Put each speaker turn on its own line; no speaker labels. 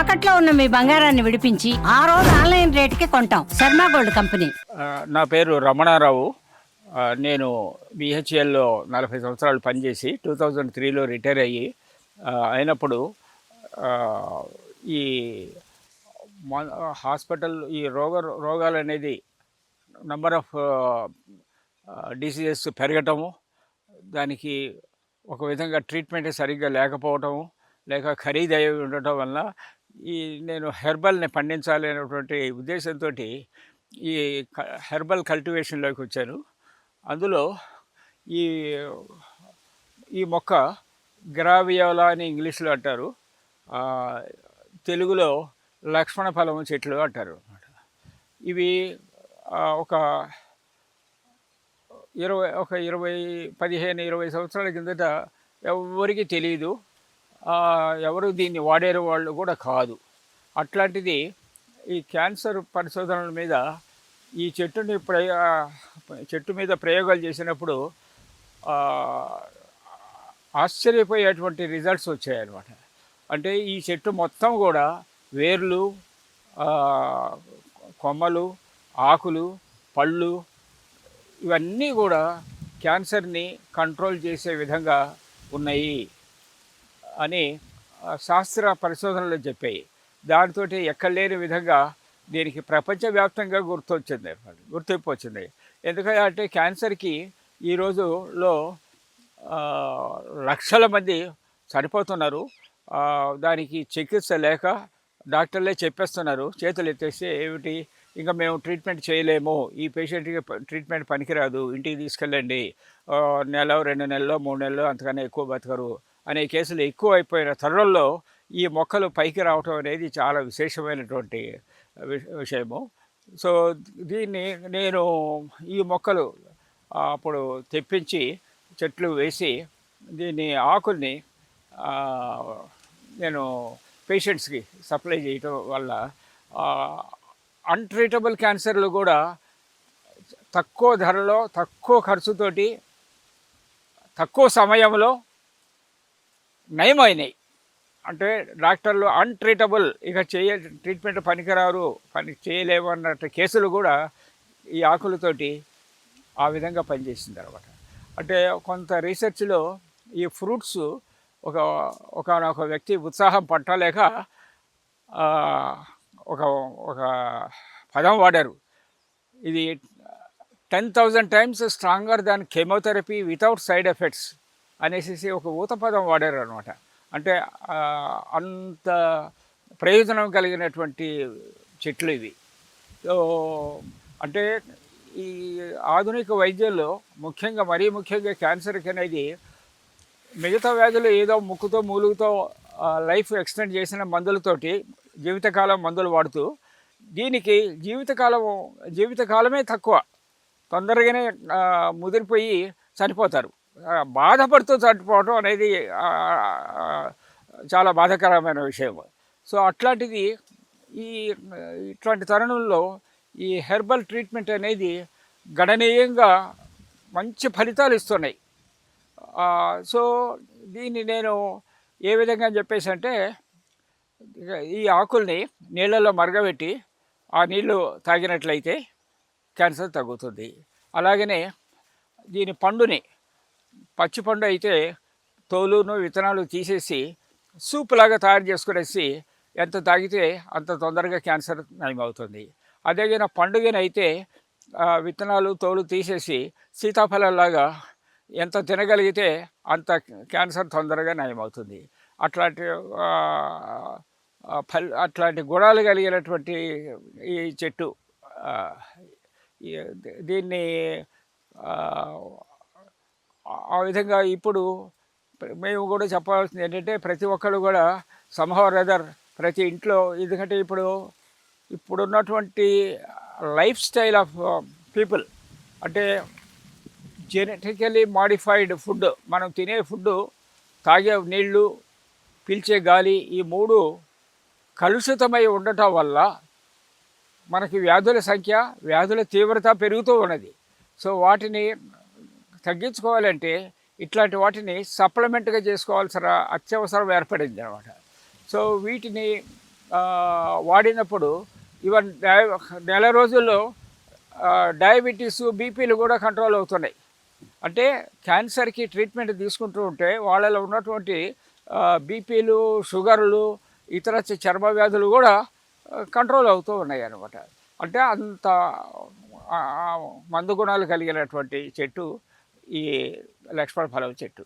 తాకట్లో ఉన్న మీ బంగారాన్ని విడిపించి ఆ రోజు ఆన్లైన్ రేటుకి కొంటాం. Sharma gold company.
నా పేరు రమణారావు. నేను బిహెచ్ఎల్లో నలభై సంవత్సరాలు పనిచేసి టూ థౌజండ్ త్రీలో రిటైర్ అయ్యి అయినప్పుడు ఈ హాస్పిటల్ ఈ రోగ రోగాలు అనేది నంబర్ ఆఫ్ డిసీజెస్ పెరగటము దానికి ఒక విధంగా ట్రీట్మెంట్ సరిగ్గా లేకపోవటము లేక ఖరీదై ఉండటం వల్ల ఈ నేను హెర్బల్ని పండించాలి అనేటువంటి ఉద్దేశంతో ఈ క- హెర్బల్ కల్టివేషన్లోకి వచ్చాను. అందులో ఈ ఈ మొక్క గ్రావియోలా అని ఇంగ్లీష్లో అంటారు. తెలుగులో లక్ష్మణ ఫలం చెట్లు అంటారు అనమాట ఇవి ఒక ఇరవై ఒక ఇరవై పదిహేను ఇరవై సంవత్సరాల కిందట ఎవరికి తెలియదు ఎవరు దీన్ని వాడేరు వాళ్ళు కూడా కాదు. అట్లాంటిది ఈ క్యాన్సర్ పరిశోధనల మీద ఈ చెట్టుని ప్రయో చెట్టు మీద ప్రయోగాలు చేసినప్పుడు ఆశ్చర్యపోయేటువంటి రిజల్ట్స్ వచ్చాయన్నమాట. అంటే ఈ చెట్టు మొత్తం కూడా వేర్లు కొమ్మలు ఆకులు పళ్ళు ఇవన్నీ కూడా క్యాన్సర్ని కంట్రోల్ చేసే విధంగా ఉన్నాయి. అని శాస్త్ర పరిశోధనలు చెప్పాయి. దాంతో ఎక్కడ లేని విధంగా దీనికి ప్రపంచవ్యాప్తంగా గుర్తొచ్చింది. అనమాట గుర్తింపు వచ్చింది ఎందుకంటే అంటే క్యాన్సర్కి ఈ రోజులో లక్షల మంది చనిపోతున్నారు. దానికి చికిత్స లేక డాక్టర్లే చెప్పేస్తున్నారు. చేతులు ఎత్తేస్తే ఏమిటి? ఇంకా మేము ట్రీట్మెంట్ చేయలేము. ఈ పేషెంట్కి ట్రీట్మెంట్ పనికిరాదు. ఇంటికి తీసుకెళ్ళండి. నెల రెండు నెలలో మూడు నెలలో అంతకన్నా ఎక్కువ బతకరు. అనే కేసులు ఎక్కువ అయిపోయిన తరుణంలో ఈ మొక్కలు పైకి రావటం అనేది చాలా విశేషమైనటువంటి విషయము. సో దీన్ని నేను ఈ మొక్కలు అప్పుడు తెప్పించి చెట్లు వేసి దీన్ని ఆకుల్ని నేను పేషెంట్స్కి సప్లై చేయటం వల్ల అన్ట్రీటబుల్ క్యాన్సర్లు కూడా తక్కువ ధరలో తక్కువ ఖర్చుతోటి తక్కువ సమయంలో నయమైనాయి. అంటే డాక్టర్లు అన్ట్రీటబుల్. ఇక చేయ ట్రీట్మెంట్ పనికిరారు పని చేయలేము అన్నట్టు కేసులు కూడా ఈ ఆకులతోటి ఆ విధంగా పనిచేసింది అనమాట అంటే కొంత రీసెర్చ్లో ఈ ఫ్రూట్స్ ఒక ఒకనొక వ్యక్తి ఉత్సాహం పట్టలేక ఒక ఒక పదం వాడారు. ఇది ten thousand times stronger than chemotherapy without side effects. అనేసి ఒక ఊత పదం వాడారు అనమాట అంటే అంత ప్రయోజనం కలిగినటువంటి చెట్లు ఇవి. సో అంటే ఈ ఆధునిక వైద్యంలో ముఖ్యంగా మరీ ముఖ్యంగా క్యాన్సర్కి అనేది మిగతా వ్యాధులు ఏదో ముక్కుతో మూలుగుతో లైఫ్ ఎక్స్టెండ్ చేసిన మందులతోటి జీవితకాలం మందులు వాడుతూ దీనికి జీవితకాలం జీవితకాలమే తక్కువ. తొందరగానే ముదిరిపోయి చనిపోతారు. బాధపడుతూ చనిపోవడం అనేది చాలా బాధాకరమైన విషయం. సో అట్లాంటిది ఈ ఇట్లాంటి తరుణంలో ఈ హెర్బల్ ట్రీట్మెంట్ అనేది గణనీయంగా మంచి ఫలితాలు ఇస్తున్నాయి. సో దీన్ని నేను ఏ విధంగా చెప్పేసి అంటే ఈ ఆకుల్ని నీళ్ళల్లో మరగబెట్టి ఆ నీళ్ళు తాగినట్లయితే క్యాన్సర్ తగ్గుతుంది. అలాగనే దీని పండుని పచ్చిపండు అయితే తోలును విత్తనాలు తీసేసి సూప్ లాగా తయారు చేసుకునేసి ఎంత తాగితే అంత తొందరగా క్యాన్సర్ నయమవుతుంది. అదేవిధంగా పండుగనైతే విత్తనాలు తోలు తీసేసి సీతాఫలంలాగా ఎంత తినగలిగితే అంత క్యాన్సర్ తొందరగా నయమవుతుంది. అట్లాంటి ఫల్ అట్లాంటి గుణాలు కలిగినటువంటి ఈ చెట్టు దీన్ని విధంగా ఇప్పుడు మేము కూడా చెప్పాల్సింది ఏంటంటే ప్రతి ఒక్కరు కూడా సంహవర్ రెదర్ ప్రతి ఇంట్లో ఎందుకంటే ఇప్పుడు ఇప్పుడున్నటువంటి లైఫ్ స్టైల్ ఆఫ్ పీపుల్ అంటే జెనెటికలీ మాడిఫైడ్ ఫుడ్ మనం తినే ఫుడ్ తాగే నీళ్ళు పీల్చే గాలి ఈ మూడు కలుషితమై ఉండటం వల్ల మనకి వ్యాధుల సంఖ్య వ్యాధుల తీవ్రత పెరుగుతూ ఉన్నది. సో వాటిని తగ్గించుకోవాలంటే ఇట్లాంటి వాటిని సప్లిమెంట్గా చేసుకోవాల్సిన అత్యవసరం ఏర్పడింది అనమాట సో వీటిని వాడినప్పుడు ఈవెన్ నెల రోజుల్లో డయాబెటీస్ బీపీలు కూడా కంట్రోల్ అవుతున్నాయి. అంటే క్యాన్సర్కి ట్రీట్మెంట్ తీసుకుంటూ ఉంటే వాళ్ళలో ఉన్నటువంటి బీపీలు షుగర్లు ఇతర చర్మ వ్యాధులు కూడా కంట్రోల్ అవుతూ ఉన్నాయి అనమాట అంటే అంత మందు గుణాలు కలిగినటువంటి చెట్టు ఈ లక్ష్మణ ఫలం చెట్టు.